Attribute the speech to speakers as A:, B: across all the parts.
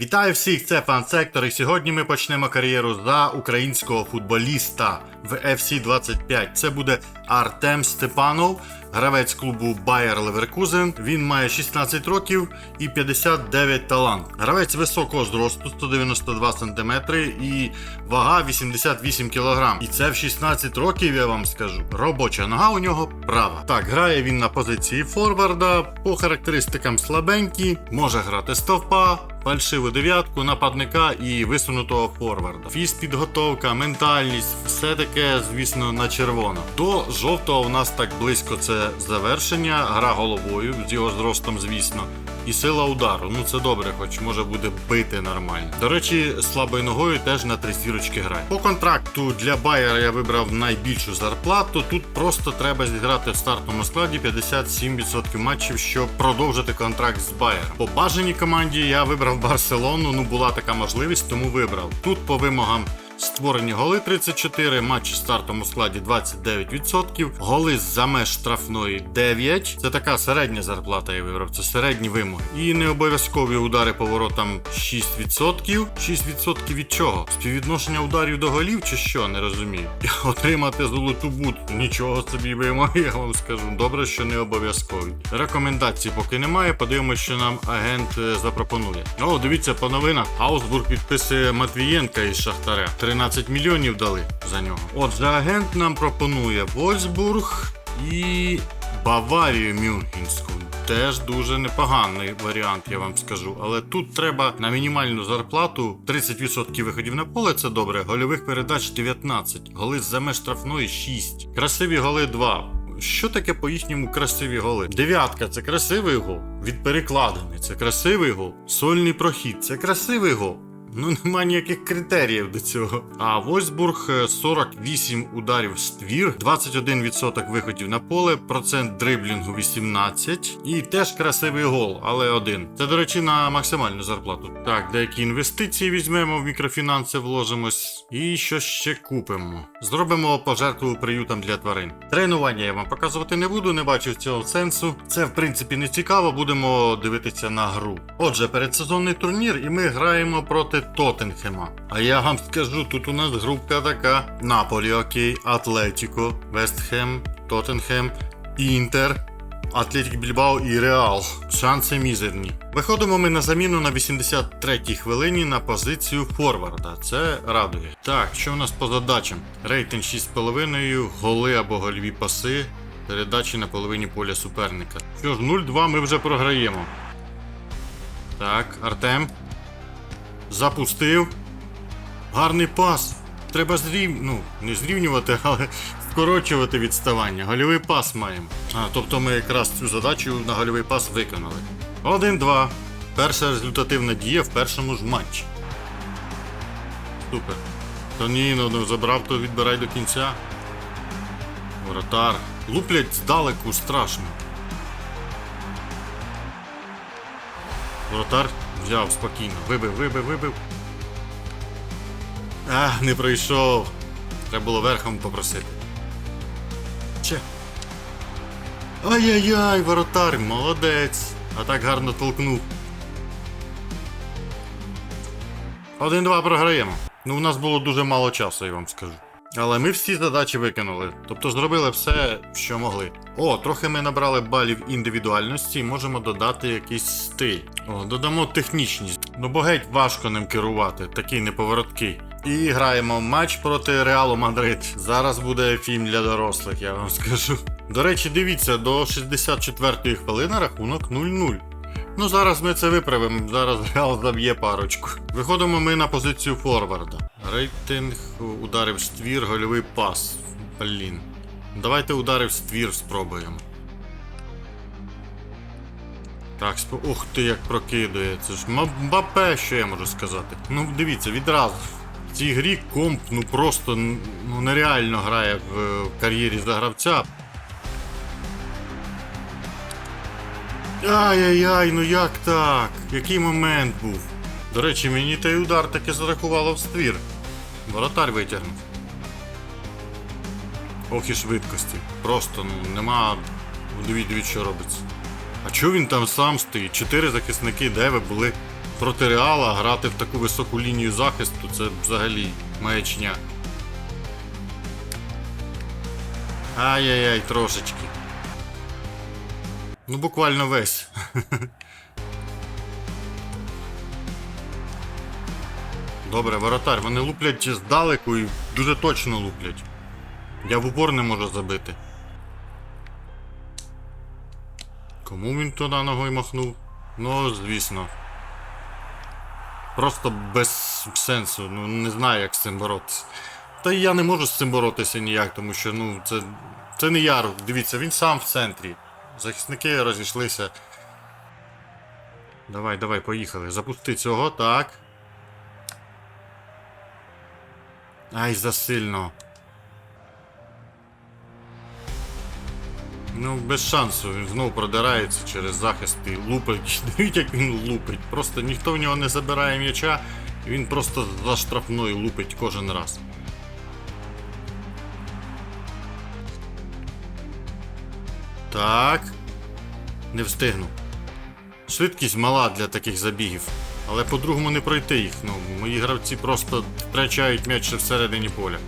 A: Вітаю всіх, це Фан-Сектор, і сьогодні ми почнемо кар'єру за українського футболіста в FC 25. Це буде Артем Степанов, гравець клубу Bayer Leverkusen. Він має 16 років і 59 талант. Гравець високого зросту 192 см і вага 88 кг. І це в 16 років, я вам скажу. Робоча нога у нього права. Так, грає він на позиції форварда, по характеристикам слабенький, може грати стовпа фальшиву дев'ятку, нападника і висунутого форварда. Фізпідготовка, ментальність, все таке, звісно, на червоно. До жовтого у нас так близько це завершення, гра головою з його зростом, звісно. І сила удару. Ну це добре, хоч може буде бити нормально. До речі, слабою ногою теж на три зірочки грає. По контракту для Байера я вибрав найбільшу зарплату. Тут просто треба зіграти в стартовому складі 57% матчів, щоб продовжити контракт з Байером. По бажаній команді я вибрав Барселону. Ну була така можливість, тому вибрав. Тут по вимогам. Створені голи 34, матчі в стартовому складі 29%, голи з-за меж штрафної 9. Це така середня зарплата, я вибрав, це середні вимоги. І не обов'язкові удари по воротам 6%. 6% від чого? Співвідношення ударів до голів чи що, не розумію. Отримати золоту буту. Нічого собі вимоги, я вам скажу. Добре, що не обов'язкові. Рекомендацій поки немає. Подивимось, що нам агент е, запропонує. О, дивіться по новинах. Аусбург підписує Матвієнка із Шахтаря. 13 мільйонів дали за нього. Отже, агент нам пропонує Вольсбург і Баварію Мюнхенську. Теж дуже непоганий варіант, я вам скажу. Але тут треба на мінімальну зарплату 30% виходів на поле, це добре. Гольових передач 19, голи з меж штрафної 6. Красиві голи 2. Що таке по їхньому красиві голи? Дев'ятка це красивий гол. Від перекладини це красивий гол. Сольний прохід це красивий гол. Ну, нема ніяких критеріїв до цього. А Вольсбург е, 48 ударів в ствір, 21% виходів на поле, процент дриблінгу 18 і теж красивий гол, але один. Це, до речі, на максимальну зарплату. Так, деякі інвестиції візьмемо в мікрофінанси, вложимось. І що ще купимо? Зробимо пожертву приютам для тварин. Тренування я вам показувати не буду, не бачу цього сенсу. Це в принципі не цікаво, будемо дивитися на гру. Отже, передсезонний турнір, і ми граємо проти Тоттенхема. А я вам скажу, тут у нас групка така: Наполі, окей, Атлетіко, Вестхем, Тоттенхем, Інтер. Атлетік Більбао і Реал. Шанси мізерні. Виходимо ми на заміну на 83-й хвилині на позицію форварда. Це радує. Так, що у нас по задачам? Рейтинг 6,5, голи або гольові паси, передачі на половині поля суперника. Що ж, 0-2 ми вже програємо. Так, Артем. Запустив. Гарний пас. Треба зрів... ну, не зрівнювати, але скорочувати відставання. Гольовий пас маємо. А, тобто ми якраз цю задачу на гольовий пас виконали. 1-2. Перша результативна дія в першому ж матчі. Супер. Та ні, ну забрав, то відбирай до кінця. Воротар. Луплять здалеку страшно. Воротар взяв спокійно. Вибив, вибив, вибив. А, не пройшов. Треба було верхом попросити. Че? Ай-яй-яй, воротар, молодець. А так гарно толкнув. Один-два програємо. Ну, у нас було дуже мало часу, я вам скажу. Але ми всі задачі виконали, тобто зробили все, що могли. О, трохи ми набрали балів індивідуальності і можемо додати якийсь стиль. О, додамо технічність. Ну бо геть важко ним керувати, такий неповороткий. І граємо матч проти Реалу Мадрид. Зараз буде фільм для дорослих, я вам скажу. До речі, дивіться, до 64-ї хвилини рахунок 0-0. Ну зараз ми це виправимо. Зараз Реал заб'є парочку. Виходимо ми на позицію форварда. Рейтинг ударив ствір, гольовий пас. Блін. Давайте ударив ствір спробуємо. Так, сп... Ух ти, як прокидує. Це ж Мбапе, що я можу сказати. Ну, дивіться, відразу. В цій грі комп ну просто ну, нереально грає в, в кар'єрі за гравця. Ай-яй-яй, ну як так? Який момент був? До речі, мені той удар таки зарахувало в ствір. Воротар витягнув. Ох і швидкості. Просто ну нема. Дивіть, що робиться. А чого він там сам стоїть? Чотири захисники, де ви були? проти Реала грати в таку високу лінію захисту це взагалі маячня. Ай-яй-яй, трошечки. Ну, буквально весь. Добре, воротар, вони луплять здалеку і дуже точно луплять. Я в упор не можу забити. Кому він туди ногою махнув? Ну, звісно. Просто без сенсу. Ну, не знаю, як з цим боротися. Та я не можу з цим боротися ніяк, тому що, ну, це. Це не я. Дивіться, він сам в центрі. Захисники розійшлися. Давай, давай, поїхали. Запусти цього, так. Ай, засильно. Ну, без шансу, він знову продирається через захист і лупить. Дивіться, як він лупить. Просто ніхто в нього не забирає м'яча, він просто за штрафною лупить кожен раз. Так. Не встигну. Швидкість мала для таких забігів. Але по-другому не пройти їх. Ну, мої гравці просто втрачають м'яч ще всередині поля.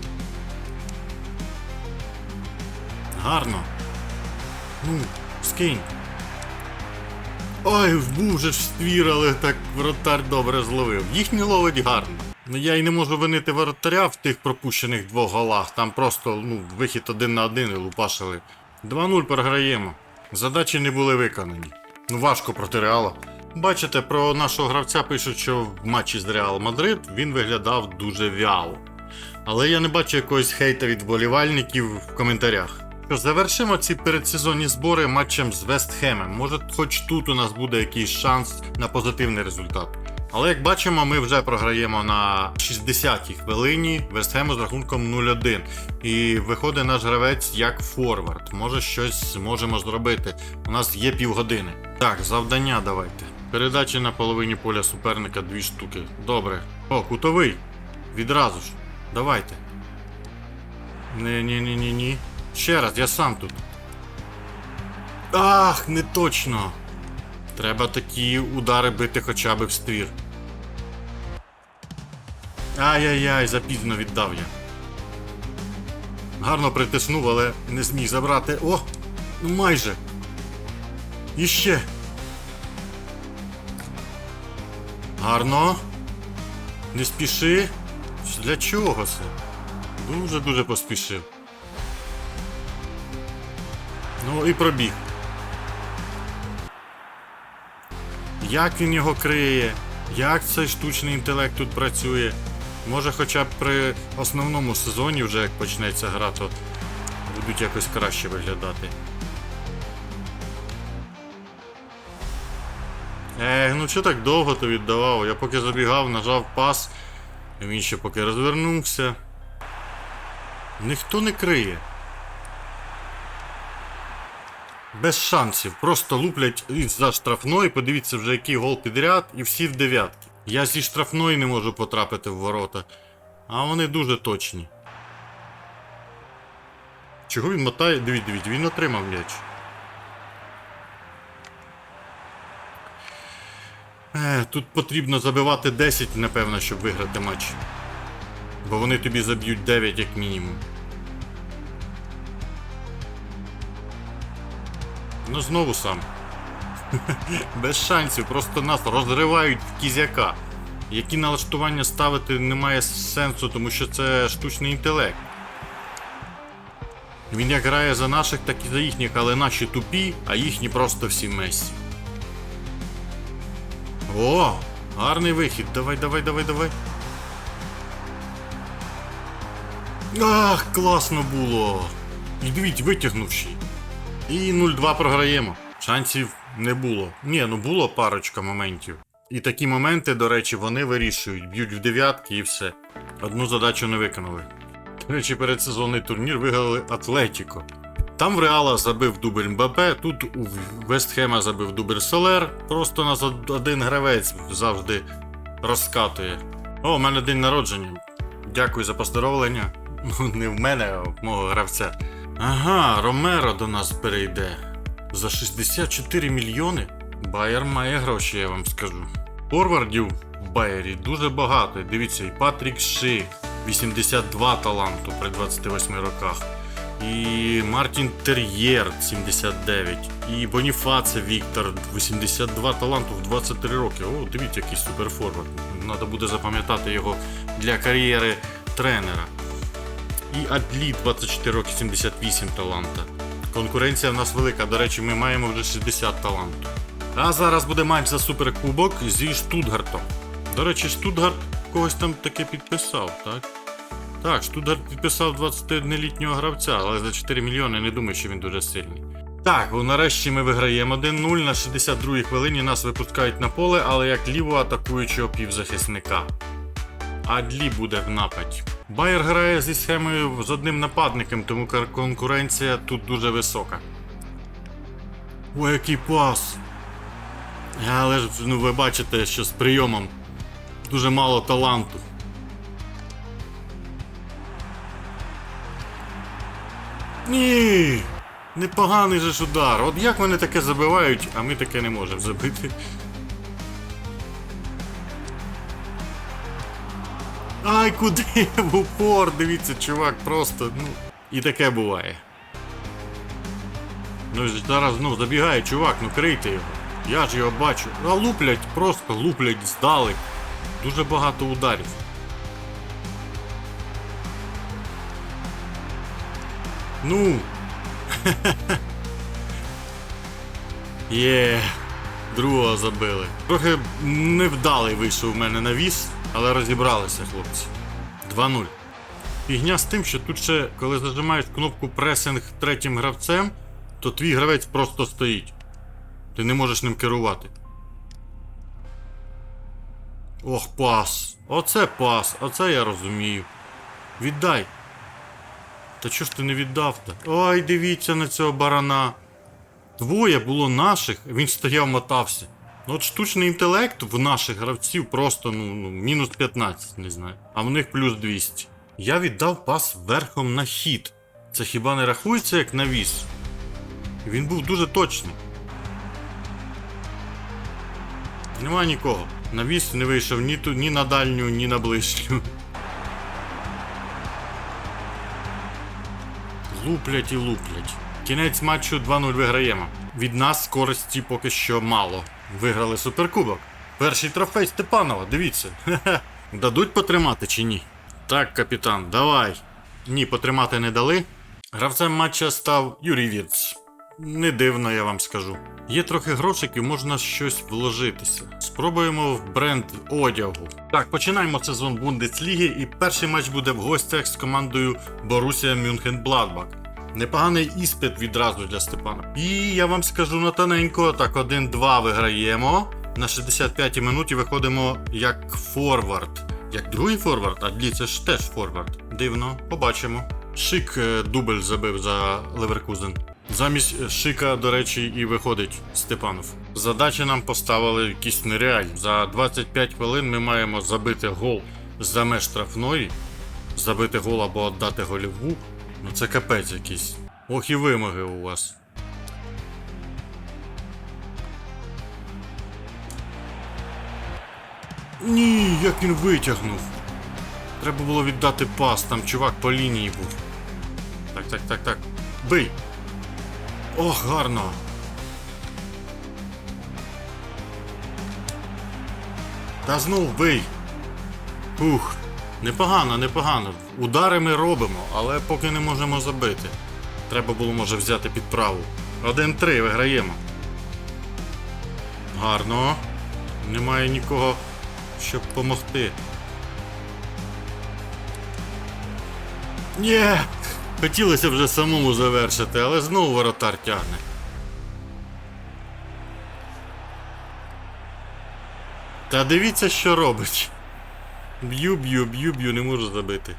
A: Гарно. Ну, скинь. Ой, був же ж ствір, але так воротар добре зловив. Їхній ловить гарно. Ну я й не можу винити воротаря в тих пропущених двох голах. Там просто ну, вихід один на один і лупашили. 2-0 програємо. Задачі не були виконані. Ну важко проти Реала. Бачите, про нашого гравця пишуть, що в матчі з Реал Мадрид він виглядав дуже вяло. Але я не бачу якогось хейта від вболівальників в коментарях. Що завершимо ці передсезонні збори матчем з Вестхемом. Може, хоч тут у нас буде якийсь шанс на позитивний результат. Але як бачимо, ми вже програємо на 60-й хвилині Вестхему з рахунком 0-1. І виходить наш гравець як форвард. Може щось зможемо зробити. У нас є півгодини. Так, завдання давайте. Передачі на половині поля суперника дві штуки. Добре. О, кутовий. Відразу ж. Давайте. Ні-ні-ні-ні-ні. Ще раз, я сам тут. Ах, не точно. Треба такі удари бити хоча б в ствір. Ай-яй-яй, запізно віддав я. Гарно притиснув, але не зміг забрати. О! Ну майже. Іще. Гарно. Не спіши. Для чого це? Дуже-дуже поспішив. Ну і пробіг. Як він його криє? Як цей штучний інтелект тут працює? Може хоча б при основному сезоні, вже як почнеться гра, то будуть якось краще виглядати. Ех, ну що так довго то віддавав? Я поки забігав, нажав пас, він ще поки розвернувся. Ніхто не криє. Без шансів. Просто луплять із-за штрафної. Подивіться вже який гол підряд, і всі в дев'ятки. Я зі штрафної не можу потрапити в ворота. А вони дуже точні. Чого він мотає? Дивіть, дивіть, він отримав м'яч. Е, тут потрібно забивати 10, напевно, щоб виграти матч. Бо вони тобі заб'ють 9 як мінімум. Ну знову сам. Без шансів, просто нас розривають в кізяка. Які налаштування ставити немає сенсу, тому що це штучний інтелект. Він як грає за наших, так і за їхніх, але наші тупі, а їхні просто всі месі. О! Гарний вихід. Давай, давай, давай, давай. Ах, класно було! І дивіть, витягнувши. І 0-2 програємо. Шансів не було. Ні, ну було парочка моментів. І такі моменти, до речі, вони вирішують, б'ють в дев'ятки і все. Одну задачу не виконали. До речі, передсезонний турнір виграли Атлетіко. Там в Реала забив дубль Мбапе, тут у Вестхема забив дубль Солер. Просто нас один гравець завжди розкатує. О, у мене день народження. Дякую за поздоровлення. Ну, не в мене, а в мого гравця. Ага, Ромеро до нас перейде. За 64 мільйони? Байер має гроші, я вам скажу. Форвардів в Байері дуже багато. Dивіться, і Патрік Шик, 82 таланту при 28 роках. І Мартін Тер'єр 79. І Боніфаце Віктор 82 таланту в 23 роки. О, дивіться, який суперфорвард. Треба буде запам'ятати його для кар'єри тренера. І Адлі 24 роки 78 таланта. Конкуренція в нас велика. До речі, ми маємо вже 60 таланту. А зараз буде матч за суперкубок зі Штутгартом. До речі, Штутгарт когось там таке підписав, так? Так, Штутгарт підписав 21-літнього гравця, але за 4 мільйони не думаю, що він дуже сильний. Так, ну нарешті ми виграємо 1-0. На 62-й хвилині нас випускають на поле, але як лівого атакуючого півзахисника. Адлі буде в нападі. Байер грає зі схемою з одним нападником, тому конкуренція тут дуже висока. Ой, який пас! Але ж ну, ви бачите, що з прийомом дуже мало таланту. Ні! Непоганий же ж удар. От як вони таке забивають, а ми таке не можемо забити. Ай, куди в упор? Дивіться, чувак, просто, ну. І таке буває. Ну зараз ну, забігає, чувак, ну крийте його. Я ж його бачу. А луплять, просто луплять здалек. Дуже багато ударів. Ну. Є. Другого забили. Трохи невдалий вийшов у мене навіс, але розібралися, хлопці. 2-0. Фігня з тим, що тут ще, коли зажимаєш кнопку пресинг третім гравцем, то твій гравець просто стоїть. Ти не можеш ним керувати. Ох, пас. Оце пас, оце я розумію. Віддай. Та чого ж ти не віддав-то? Ой, дивіться на цього барана. Двоє було наших, він стояв мотався. Ну от штучний інтелект в наших гравців просто ну, ну, мінус 15, не знаю. А в них плюс 200. Я віддав пас верхом на хід. Це хіба не рахується як навіс? Він був дуже точний. Нема нікого. Навіс не вийшов ні, ту, ні на дальню, ні на ближню. Луплять і луплять. Кінець матчу 2-0 виграємо. Від нас користі поки що мало. Виграли суперкубок. Перший трофей Степанова, дивіться. Дадуть потримати чи ні? Так, капітан, давай. Ні, потримати не дали. Гравцем матча став Юрій Вірц. Не дивно, я вам скажу. Є трохи грошиків, можна щось вложитися. Спробуємо в бренд одягу. Так, починаємо сезон Бундесліги, і перший матч буде в гостях з командою Борусія Мюнхен Бладбак. Непоганий іспит відразу для Степана. І я вам скажу на тоненько, так 1-2 виграємо. На 65-й минуті виходимо як форвард. Як другий форвард, а Длі це ж теж форвард. Дивно, побачимо. Шик е, дубль забив за Леверкузен. Замість е, Шика, до речі, і виходить Степанов. Задачі нам поставили якісь нереальні. За 25 хвилин ми маємо забити гол за меж штрафної, забити гол або віддати голіву. Ну це капець якийсь. Ох і вимоги у вас. Ні, як він витягнув. Треба було віддати пас, там чувак по лінії був. Так, так, так, так. Бий! Ох, гарно. Та знов бий. Ух, непогано, непогано. Удари ми робимо, але поки не можемо забити. Треба було, може, взяти підправу. 1-3 виграємо. Гарно. Немає нікого, щоб допомогти. Ні! Хотілося вже самому завершити, але знову воротар тягне. Та дивіться, що робить. Б'ю, б'ю, б'ю, б'ю, не можу забити.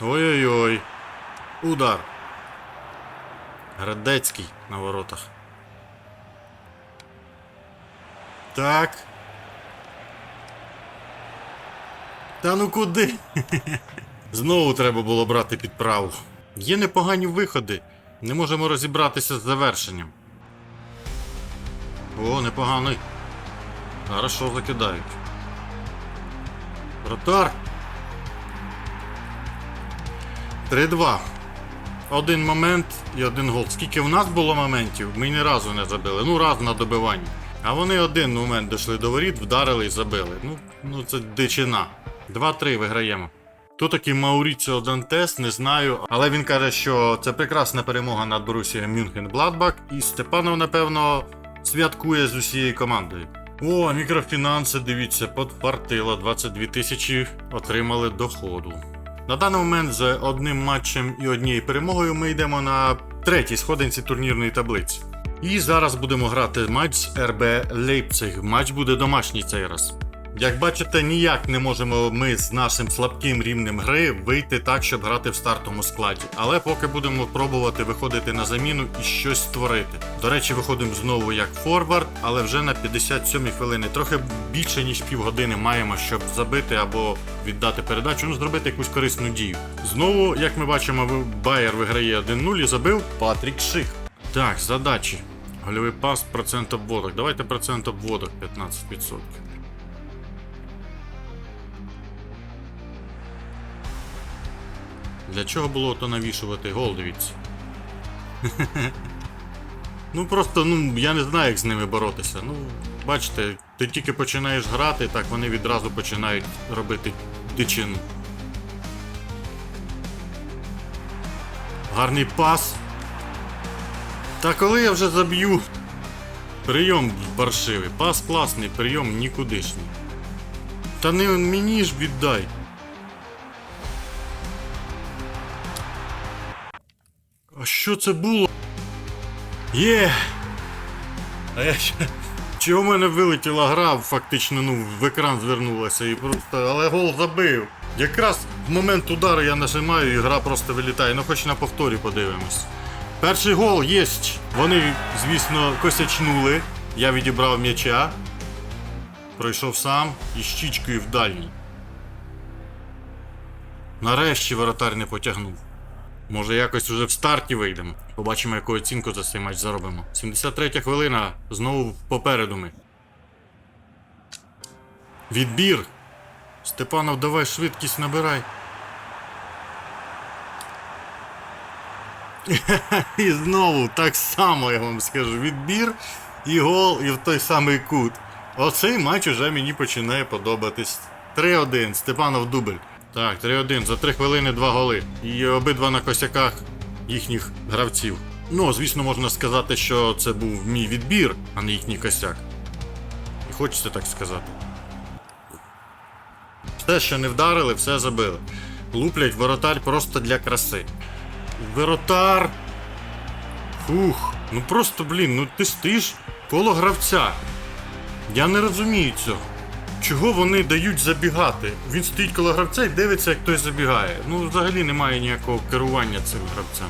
A: Ой-ой-ой. Удар. Градецький на воротах. Так. Та ну куди? Знову треба було брати підправу. Є непогані виходи. Не можемо розібратися з завершенням. О, непоганий. Хорошо закидають. Вратар. 3-2. Один момент і один гол. Скільки в нас було моментів, ми ні разу не забили. Ну, раз на добиванні. А вони один момент дійшли до воріт, вдарили і забили. Ну, ну це дичина. 2-3 виграємо. Хто такий Мауріціо Дантес, не знаю, але він каже, що це прекрасна перемога над Борусією Мюнхен Гладбак, і Степанов, напевно, святкує з усією командою. О, мікрофінанси, дивіться, подфартила 22 тисячі отримали доходу. На даний момент з одним матчем і однією перемогою ми йдемо на третій сходинці турнірної таблиці. І зараз будемо грати матч з РБ Лейпциг. Матч буде домашній цей раз. Як бачите, ніяк не можемо ми з нашим слабким рівнем гри вийти так, щоб грати в стартовому складі. Але поки будемо пробувати виходити на заміну і щось створити. До речі, виходимо знову як форвард, але вже на 57-й хвилини. Трохи більше ніж півгодини маємо, щоб забити або віддати передачу, ну зробити якусь корисну дію. Знову, як ми бачимо, Байер виграє 1-0 і забив Патрік Ших. Так, задачі. Гольовий пас, процент обводок. Давайте процент обводок 15%. Для чого було то навішувати гол, ну просто, ну, я не знаю, як з ними боротися. Ну, бачите, ти тільки починаєш грати, так вони відразу починають робити дичину. Гарний пас. Та коли я вже заб'ю. Прийом паршивий. Пас класний, прийом нікудишній. Та не мені ж віддай. Що це було? Є! А я ще. Чи у мене вилетіла гра, фактично, ну, в екран звернулася і просто. Але гол забив. Якраз в момент удару я нажимаю і гра просто вилітає. Ну хоч на повторі подивимось. Перший гол єсть. Вони, звісно, косячнули. Я відібрав м'яча. Пройшов сам і щічкою в дальній. Нарешті воротар не потягнув. Може якось уже в старті вийдемо. Побачимо, яку оцінку за цей матч заробимо. 73 хвилина. Знову попереду ми. Відбір. Степанов, давай швидкість набирай. І знову так само я вам скажу. Відбір і гол, і в той самий кут. Оцей матч уже мені починає подобатись. 3-1. Степанов дубль. Так, 3-1. За 3 хвилини 2 голи. І обидва на косяках їхніх гравців. Ну, звісно, можна сказати, що це був мій відбір, а не їхній косяк. І хочеться так сказати. Все, що не вдарили, все забили. Луплять воротар просто для краси. Воротар. Фух, ну просто, блін, ну ти стоїш коло гравця. Я не розумію цього. Чого вони дають забігати? Він стоїть коло гравця і дивиться, як той забігає. Ну, взагалі немає ніякого керування цим гравцем.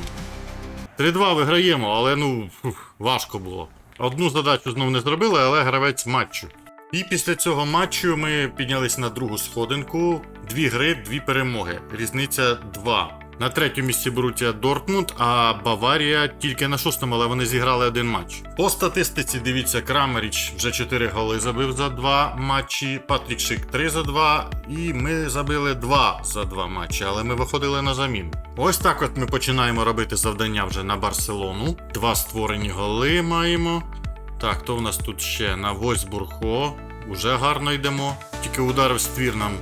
A: 3-2 виграємо, але ну фух, важко було. Одну задачу знов не зробили, але гравець матчу. І після цього матчу ми піднялись на другу сходинку. Дві гри, дві перемоги. Різниця 2. На третьому місці Борутія Дортмунд, а Баварія тільки на шостому, але вони зіграли один матч. По статистиці дивіться, Крамеріч вже 4 голи забив за 2 матчі, Патрік Шик 3 за 2, і ми забили 2 за 2 матчі, але ми виходили на заміну. Ось так от ми починаємо робити завдання вже на Барселону. Два створені голи маємо. Так, хто в нас тут ще? На Войсбурго. Уже гарно йдемо. Тільки удари в ствір нам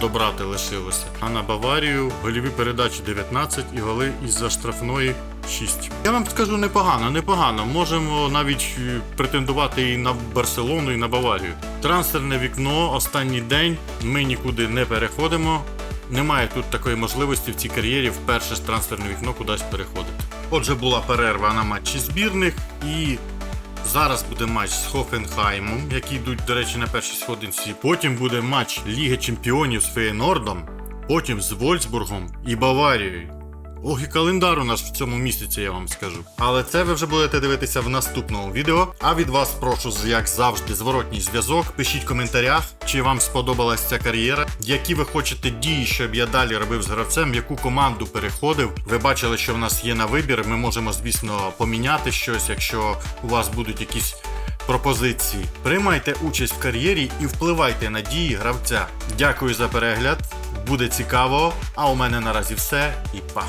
A: добрати лишилося. А на Баварію голіві передачі 19 і голи із-за штрафної 6. Я вам скажу непогано, непогано. Можемо навіть е, претендувати і на Барселону, і на Баварію. Трансферне вікно, останній день. Ми нікуди не переходимо. Немає тут такої можливості в цій кар'єрі вперше з трансферне вікно кудись переходити. Отже, була перерва на матчі збірних і Зараз буде матч з Хофенхаймом, які йдуть, до речі, на першій сходинці. Потім буде матч Ліги Чемпіонів з Фейнордом, потім з Вольсбургом і Баварією. Ох, і календар у нас в цьому місяці, я вам скажу. Але це ви вже будете дивитися в наступному відео. А від вас прошу, як завжди, зворотній зв'язок. Пишіть в коментарях, чи вам сподобалась ця кар'єра, які ви хочете дії, щоб я далі робив з гравцем, яку команду переходив. Ви бачили, що в нас є на вибір. Ми можемо, звісно, поміняти щось, якщо у вас будуть якісь пропозиції. Приймайте участь в кар'єрі і впливайте на дії гравця. Дякую за перегляд. Буде цікаво. А у мене наразі все і па.